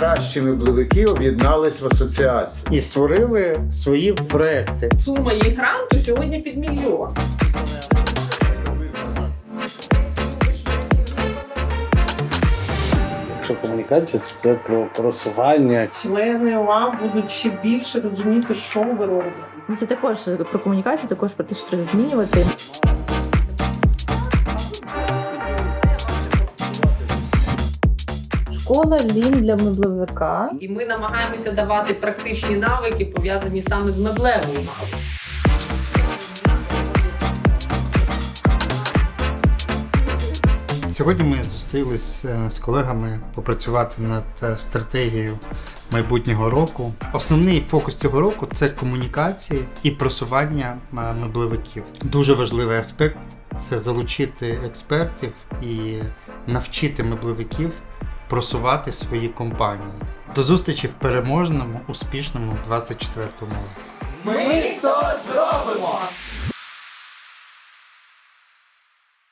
найкращі меблевики об'єднались в асоціацію. і створили свої проекти. Сума їх гранту сьогодні під мільйон. Якщо комунікація, це, це про просування. Члени ОА будуть ще більше розуміти, що ви робите. Ну, Це також про комунікацію, також про те, що треба змінювати. Школа лін для меблевика. І ми намагаємося давати практичні навики, пов'язані саме з меблевою навикою. Сьогодні ми зустрілись е, з колегами попрацювати над е, стратегією майбутнього року. Основний фокус цього року це комунікації і просування е, меблевиків. Дуже важливий аспект це залучити експертів і навчити меблевиків просувати свої компанії. До зустрічі в переможному, успішному 24-му році. Ми то зробимо!